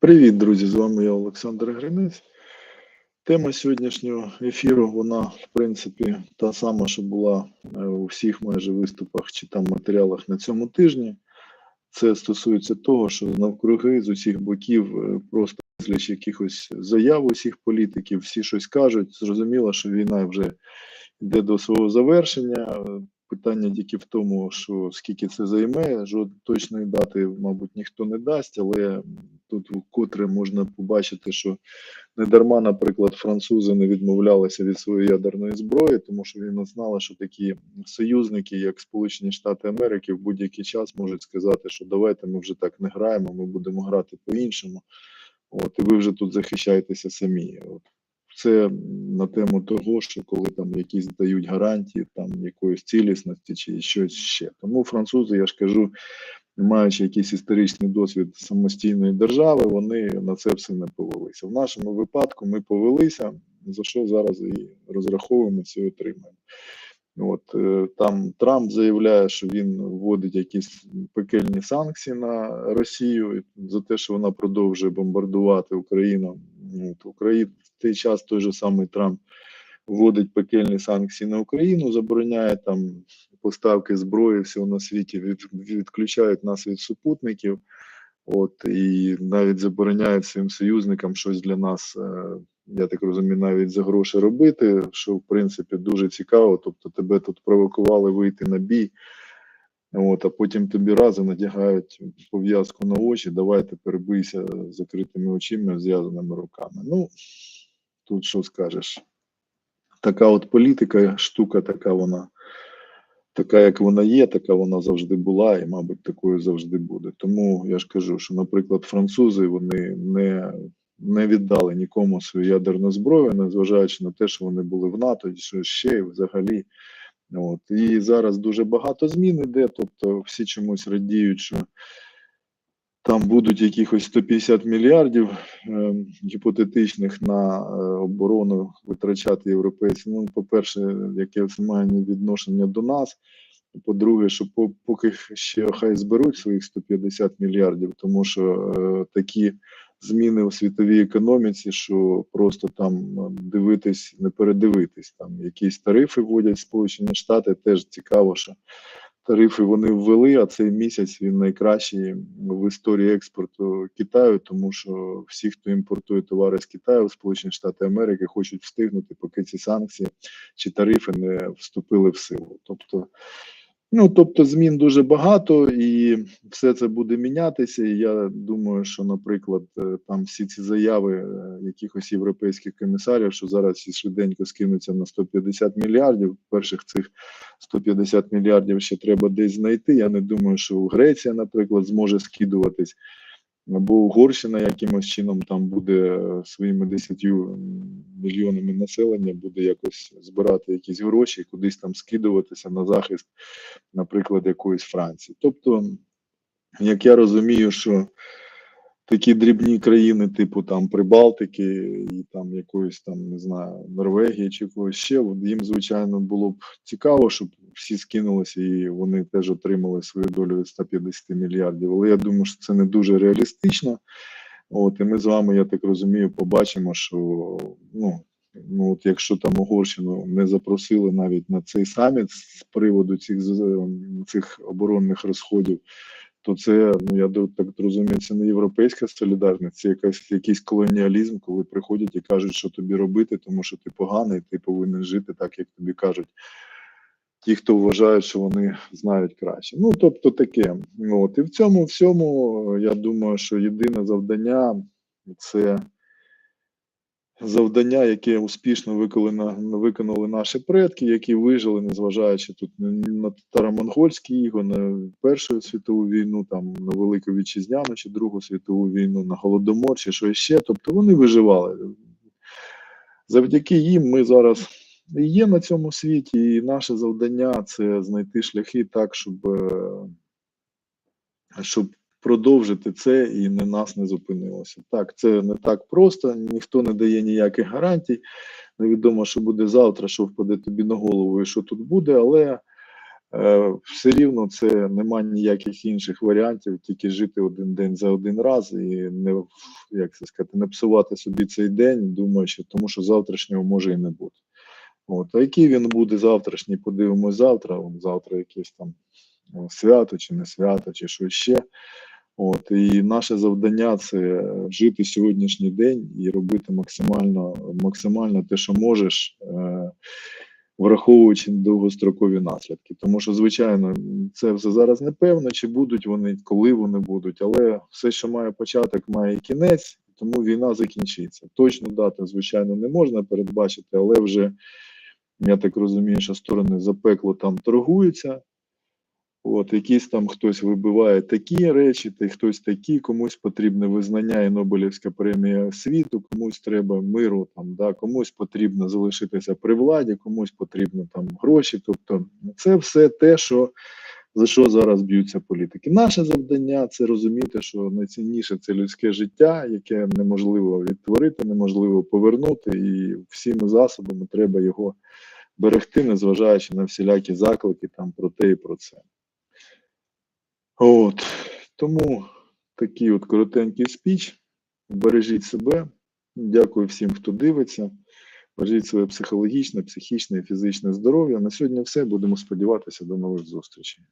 Привіт, друзі! З вами я Олександр Гринець. Тема сьогоднішнього ефіру, вона, в принципі, та сама, що була е, у всіх майже виступах чи там матеріалах на цьому тижні. Це стосується того, що навкруги з усіх боків е, просто безліч якихось заяв усіх політиків, всі щось кажуть. Зрозуміло, що війна вже йде до свого завершення. Питання тільки в тому, що скільки це займе, жодної точної дати, мабуть, ніхто не дасть, але тут вкотре можна побачити, що не дарма, наприклад, французи не відмовлялися від своєї ядерної зброї, тому що вони знали, що такі союзники, як Сполучені Штати Америки, в будь-який час можуть сказати, що давайте ми вже так не граємо, ми будемо грати по-іншому. От, і ви вже тут захищаєтеся самі. От. Це на тему того, що коли там якісь дають гарантії там якоїсь цілісності чи щось ще. Тому французи, я ж кажу, маючи якийсь історичний досвід самостійної держави, вони на це все не повелися. В нашому випадку ми повелися, за що зараз і розраховуємо і отримаємо. От е, там Трамп заявляє, що він вводить якісь пекельні санкції на Росію за те, що вона продовжує бомбардувати Україну. От, Україна в той час той же самий Трамп вводить пекельні санкції на Україну, забороняє там поставки зброї всього на світі, від, відключають нас від супутників. От і навіть забороняють своїм союзникам щось для нас, е, я так розумію, навіть за гроші робити, що в принципі дуже цікаво. Тобто тебе тут провокували вийти на бій, от, а потім тобі разом надягають пов'язку на очі. Давайте перебийся закритими очима, зв'язаними руками. Ну тут що скажеш? Така от політика, штука, така вона така, як вона є, така вона завжди була, і, мабуть, такою завжди буде. Тому я ж кажу, що, наприклад, французи вони не не віддали нікому свою ядерну зброю, незважаючи на те, що вони були в НАТО, і що ще і взагалі. От і зараз дуже багато змін іде. Тобто, всі чомусь радіють, що там будуть якихось 150 мільярдів е, гіпотетичних на е, оборону витрачати європейці. Ну, по-перше, яке це має відношення до нас. По-друге, що поки ще хай зберуть своїх 150 мільярдів, тому що е, такі зміни у світовій економіці, що просто там е, дивитись, не передивитись. Там якісь тарифи вводять Сполучені Штати. Теж цікаво, що тарифи вони ввели, а цей місяць він найкращий в історії експорту Китаю, тому що всі, хто імпортує товари з Китаю, Сполучені Штати Америки, хочуть встигнути, поки ці санкції чи тарифи не вступили в силу. Тобто. Ну, тобто, змін дуже багато, і все це буде мінятися. І я думаю, що, наприклад, е, там всі ці заяви е, якихось європейських комісарів, що зараз всі швиденько скинуться на 150 мільярдів. Перших цих 150 мільярдів ще треба десь знайти. Я не думаю, що Греція, наприклад, зможе скидуватись або Угорщина якимось чином там буде е, своїми 10 мільйонами населення, буде якось збирати якісь гроші, кудись там скидуватися на захист, наприклад, якоїсь Франції. Тобто, як я розумію, що такі дрібні країни, типу там Прибалтики і там якоїсь там не знаю Норвегії чи когось ще, їм звичайно було б цікаво, щоб всі скинулися і вони теж отримали свою долю від 150 мільярдів. Але я думаю, що це не дуже реалістично. От і ми з вами, я так розумію, побачимо, що ну. Ну, от якщо там Угорщину не запросили навіть на цей саміт з приводу цих цих оборонних розходів, то це ну я так розумію, це не європейська солідарність, це якась якийсь колоніалізм, коли приходять і кажуть, що тобі робити, тому що ти поганий, ти повинен жити так, як тобі кажуть. Ті, хто вважають, що вони знають краще. Ну, тобто таке. От. І в цьому всьому, я думаю, що єдине завдання це завдання, яке успішно виконали, виконали наші предки, які вижили, незважаючи тут на татаро-монгольські іго, на Першу світову війну, там на Велику Вітчизняну чи Другу світову війну, на Голодомор, чи що ще. Тобто вони виживали. Завдяки їм ми зараз є на цьому світі, і наше завдання це знайти шляхи так, щоб е, щоб продовжити це і не нас не зупинилося. Так, це не так просто, ніхто не дає ніяких гарантій. Невідомо, що буде завтра, що впаде тобі на голову і що тут буде, але е, все рівно це нема ніяких інших варіантів, тільки жити один день за один раз і не як це сказати, не псувати собі цей день, думаючи, тому що завтрашнього може і не бути. От, а який він буде завтрашній, подивимось завтра. Завтра якесь там свято чи не свято, чи що ще. От, і наше завдання це жити сьогоднішній день і робити максимально, максимально те, що можеш, е, враховуючи довгострокові наслідки. Тому що, звичайно, це все зараз непевно, чи будуть вони, коли вони будуть, але все, що має початок, має кінець, тому війна закінчиться. Точну дату, звичайно, не можна передбачити, але вже я так розумію, що сторони запекло там торгуються. От, якісь там хтось вибиває такі речі, та хтось такі, комусь потрібне визнання і Нобелівська премія світу, комусь треба миру, там, да, комусь потрібно залишитися при владі, комусь потрібно там гроші. Тобто це все те, що, за що зараз б'ються політики. Наше завдання це розуміти, що найцінніше це людське життя, яке неможливо відтворити, неможливо повернути, і всіми засобами треба його берегти, незважаючи на всілякі заклики там про те і про це. От тому такий от коротенький спіч. Бережіть себе. Дякую всім, хто дивиться. Бережіть своє психологічне, психічне і фізичне здоров'я. На сьогодні все. Будемо сподіватися до нових зустрічей.